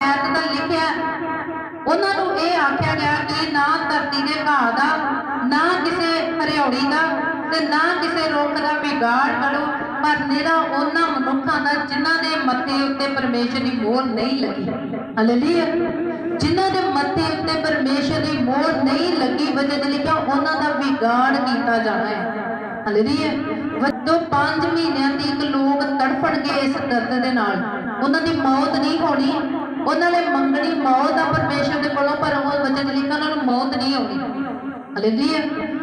ਐਤ ਦਾ ਲਿਖਿਆ, ਉਹਨਾਂ ਨੂੰ ਇਹ ਆਖਿਆ ਗਿਆ ਕਿ ਨਾ ਧਰਤੀ ਦੇ ਘਾਹ ਦਾ, ਨਾ ਕਿਸੇ ਹਰਿਆਉੜੀ ਦਾ ਤੇ ਨਾ ਕਿਸੇ ਰੁੱਖ ਦਾ ਵਿਗਾੜ ਕਰੋ, ਪਰ ਨਿਰਾ ਉਹਨਾਂ ਮਨੁੱਖਾਂ ਦਾ, ਜਿਨ੍ਹਾਂ ਦੇ ਮੱਥੇ ਉੱਤੇ ਪਰਮੇਸ਼ਰ ਦੀ ਮੋਹਰ ਨਹੀਂ ਲੱਗੀ। ਹਾਲੇਲੂਇਆ ਜਿਨ੍ਹਾਂ ਦੇ ਮੱਥੇ ਉੱਤੇ ਪਰਮੇਸ਼ਰ ਦੀ ਮੋਹਰ ਨਹੀਂ ਲੱਗੀ, ਵਜ੍ਹਾ ਤੇ ਲਿਖਿਆ ਉਹਨਾਂ ਦਾ ਵਿਗਾੜ ਕੀਤਾ ਜਾਣਾ ਹੈ? ਹਾਲੇਲੂਇਆ ਵੱਡੋ 5 ਮਹੀਨਿਆਂ ਦੀ ਇੱਕ ਲੋਕ ਤੜਫਣਗੇ ਇਸ ਦਰਦ ਦੇ ਨਾਲ। ਉਹਨਾਂ ਦੀ ਮੌਤ ਨਹੀਂ ਹੋਣੀ ਉਹਨਾਂ ਨੇ ਮੰਗਣੀ ਮੌਤ ਆ ਪਰਮੇਸ਼ਰ ਦੇ ਕੋਲੋਂ ਪਰ ਉਹ ਵਚਨ ਲਿਖਿਆ ਉਹਨਾਂ ਨੂੰ ਮੌਤ ਨਹੀਂ ਆਉਣੀ। ਹਾਲੇਲੂਇਆ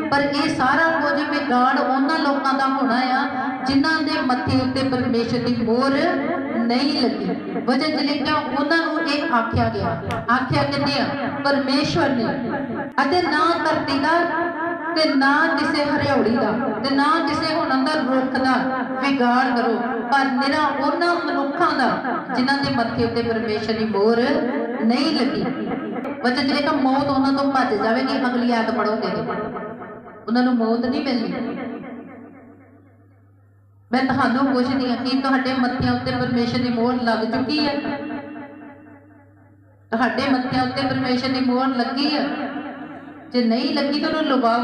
ਪਰ ਇਹ ਸਾਰਾ ਕੁਝ ਵਿਗਾੜ ਉਹਨਾਂ ਲੋਕਾਂ ਦਾ ਹੋਣਾ ਆ, ਜਿਨ੍ਹਾਂ ਦੇ ਮੱਥੇ ਉੱਤੇ ਪਰਮੇਸ਼ਰ ਦੀ ਮੋਹਰ ਨਹੀਂ ਲੱਗੀ। ਵਜਨ ਲਿਖਿਆ, ਉਹਨਾਂ ਨੂੰ ਇਹ ਆਖਿਆ ਗਿਆ। ਆਖਿਆ ਕਿੰਨੇ ਆ? ਪਰਮੇਸ਼ਵਰ ਨੇ। ਅਤੇ ਨਾ ਧਰਤੀ ਦਾ ਤੇ ਨਾ ਕਿਸੇ ਹਰਿਆਉੜੀ ਦਾ ਤੇ ਨਾ ਕਿਸੇ ਹੁਣ ਅੰਦਰ ਰੁੱਖ ਦਾ ਵਿਗਾੜ ਕਰੋ। ਪਰ ਨਿਰਾ ਉਹਨਾਂ ਮਨੁੱਖਾਂ ਦਾ ਜਿਨ੍ਹਾਂ ਦੇ ਮੱਥੇ ਉੱਤੇ ਪਰਮੇਸ਼ਰ ਦੀ ਮੋਹਰ ਨਹੀਂ ਲੱਗੀ। ਵਚਨ ਜਿਹੜੇ ਕਾ ਮੌਤ ਉਹਨਾਂ ਤੋਂ ਭੱਜ ਜਾਵੇਗੀ, ਅਗਲੀ ਆਇਤ ਪੜੋਗੇ ਉਹਨਾਂ ਨੂੰ ਮੌਤ ਨਹੀਂ ਮਿਲਣੀ। ਮੈਂ ਤੁਹਾਨੂੰ ਪੁੱਛਦੀ ਹਾਂ ਕਿ ਤੁਹਾਡੇ ਮੱਥਿਆਂ ਉੱਤੇ ਪਰਮੇਸ਼ਰ ਦੀ ਮੋਹਰ ਲੱਗ ਚੁੱਕੀ ਹੈ? ਤੁਹਾਡੇ ਮੱਥਿਆਂ ਉੱਤੇ ਪਰਮੇਸ਼ਰ ਦੀ ਮੋਹਰ ਲੱਗੀ ਹੈ? ਜੇ ਨਹੀਂ ਲੱਗੀ ਤਾਂ ਉਹਨੂੰ ਲਵਾਓ।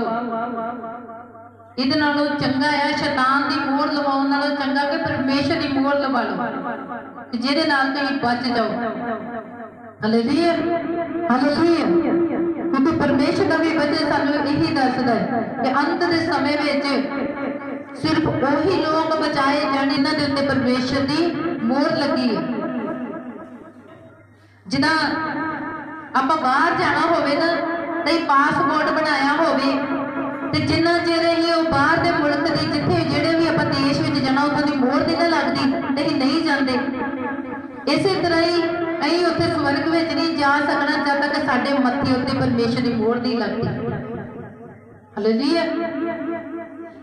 ਇਹਦੇ ਨਾਲੋਂ ਚੰਗਾ ਹੈ ਸ਼ੈਤਾਨ ਦੀ ਮੋਹਰ ਲਵਾਉਣ ਨਾਲੋਂ ਚੰਗਾ ਕਿ ਪਰਮੇਸ਼ਰ ਦੀ ਮੋਹਰ ਲਵਾ ਲਓ। ਜਿਹਦੇ ਨਾਲ ਤੁਸੀਂ ਬਚ ਜਾਓ। ਹਾਲੇਲੂਇਆ ਹਾਲੇਲੂਇਆ ਕਿਉਂਕਿ ਪਰਮੇਸ਼ਰ ਦਾ ਵੀ ਵਚਨ ਸਾਨੂੰ ਇਹੀ ਦੱਸਦਾ ਹੈ ਕਿ ਅੰਤ ਦੇ ਸਮੇਂ ਵਿੱਚ ਸਿਰਫ ਉਹੀ ਲੋਕ ਬਚਾਏ ਜਾਣ ਜਿਨ੍ਹਾਂ ਦੇ ਉੱਤੇ ਪਰਮੇਸ਼ਰ ਦੀ ਮੋਹਰ ਲੱਗੀ ਹੈ। ਜਿੱਦਾਂ ਆਪਾਂ ਬਾਹਰ ਜਾਣਾ ਹੋਵੇ ਨਾ ਤੇ ਪਾਸਪੋਰਟ ਬਣਾਇਆ ਹੋਵੇ ਤੇ ਜਿੰਨਾ ਚਿਰ ਹੀ ਉਹ ਬਾਹਰ ਦੇ ਮੁਲਕ ਦੇ ਜਿੱਥੇ ਜਿਹੜੇ ਵੀ ਆਪਾਂ ਦੇਸ਼ ਵਿੱਚ ਜਾਣਾ, ਉੱਥੋਂ ਦੀ ਮੋਹਰ ਨਹੀਂ ਨਾ ਲੱਗਦੀ ਤੇ ਅਸੀਂ ਨਹੀਂ ਜਾਂਦੇ। ਇਸੇ ਤਰ੍ਹਾਂ ਹੀ ਅਸੀਂ ਉੱਥੇ ਸਵਰਗ ਵਿੱਚ ਨਹੀਂ ਜਾ ਸਕਣਾ, ਜਦ ਤੱਕ ਸਾਡੇ ਮੱਥੇ ਉੱਤੇ ਪਰਮੇਸ਼ਰ ਦੀ ਮੋਹਰ ਨਹੀਂ ਲੱਗਦੀ। ਹਾਲੇਲੂਇਆ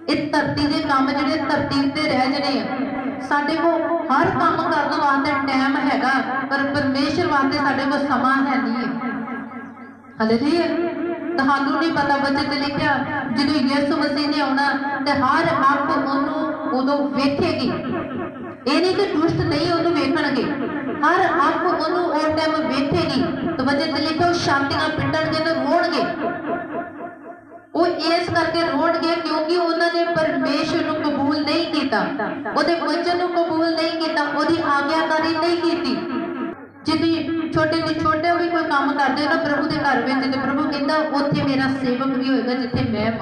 ਇਹ ਧਰਤੀ ਦੇ ਕੰਮ ਜਿਹੜੇ ਧਰਤੀ ਉੱਤੇ ਰਹਿ ਜਣੇ ਆ, ਸਾਡੇ ਕੋਲ ਹਰ ਕੰਮ ਕਰਨ ਵਾਸਤੇ ਟਾਈਮ ਹੈਗਾ, ਪਰ ਪਰਮੇਸ਼ਰ ਵਾਸਤੇ ਸਾਡੇ ਕੋਲ ਸਮਾਂ ਹੈ ਨਹੀਂ। ਹਾਲੇਲੂਇਆ ਤੁਹਾਨੂੰ ਨਹੀਂ ਪਤਾ ਵਚਨ ਤੇ ਲਿਖਿਆ, ਜਦੋਂ ਯਿਸੂ ਮਸੀਹ ਨੇ ਆਉਣਾ ਤੇ ਹਰ ਅੱਖ ਉਹਨੂੰ ਉਦੋਂ ਵੇਖੇਗੀ। ਇਹ ਨਹੀਂ ਕਿ ਦੁਸ਼ਟ ਨਹੀਂ ਉਹਨੂੰ ਵੇਖਣਗੇ। ਹਰ ਅੱਖ ਉਹਨੂੰ ਉਸ ਟਾਈਮ ਵੇਖੇਗੀ। ਤੇ ਵਚਨ ਤੇ ਲਿਖਿਆ, ਉਹ ਛਾਤੀਆਂ ਪਿੱਟਣਗੇ ਤੇ ਰੋਣਗੇ। ਉਹ ਇਸ ਕਰਕੇ ਰੋਣਗੇ ਕਿਉਂਕਿ ਉਹਨਾਂ ਨੇ ਪਰਮੇਸ਼ਰ ਨੂੰ ਕਬੂਲ ਨਹੀਂ ਕੀਤਾ। ਉਹਦੇ ਵਚਨ ਨੂੰ ਕਬੂਲ ਨਹੀਂ ਕੀਤਾ, ਉਹਦੀ ਆਗਿਆਕਾਰੀ ਨਹੀਂ ਕੀਤੀ। ਜਿੱਦੀ ਛੋਟੇ ਤੋਂ ਛੋਟੇ ਵੀ ਕੋਈ ਕੰਮ ਕਰਦੇ ਹੋ ਪ੍ਰਭੂ ਦੇ ਘਰ ਵਿੱਚ ਤੇ ਪ੍ਰਭੂ ਕਹਿੰਦਾ ਉੱਥੇ ਮੇਰਾ ਸੇਵਕ ਵੀ ਹੋਏਗਾ ਜਿੱਥੇ ਮੈਂ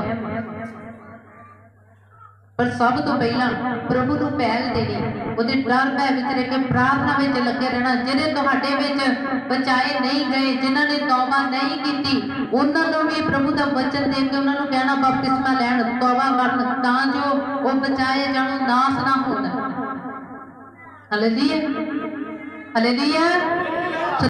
ਪਰ ਸਭ ਤੋਂ ਪਹਿਲਾਂ ਪ੍ਰਭੂ ਨੂੰ ਪਹਿਲ ਦੇਣੀ, ਉਹਦੇ ਡਰ ਭੈ ਵਿੱਚ ਰਹਿ ਕੇ ਪ੍ਰਾਰਥਨਾ ਵਿੱਚ ਲੱਗੇ ਰਹਿਣਾ ਜਿਹੜੇ ਤੁਹਾਡੇ ਵਿੱਚ ਬਚਾਏ ਨਹੀਂ ਗਏ, ਜਿਨ੍ਹਾਂ ਨੇ ਤੌਬਾ ਨਹੀਂ ਕੀਤੀ, ਉਹਨਾਂ ਨੂੰ ਵੀ ਪ੍ਰਭੂ ਦਾ ਵਚਨ ਦੇ ਕੇ ਉਹਨਾਂ ਨੂੰ ਕਹਿਣਾ, ਬਪਤਿਸਮਾ ਲੈਣ, ਤੌਬਾ ਕਰਨ, ਤਾਂ ਜੋ ਉਹ ਬਚਾਏ ਜਾਣ ਨਾਸ ਨਾ ਹੋਣ। ਹਾਲੇਲੂਇਆ। ਹਾਲੇਲੂਇਆ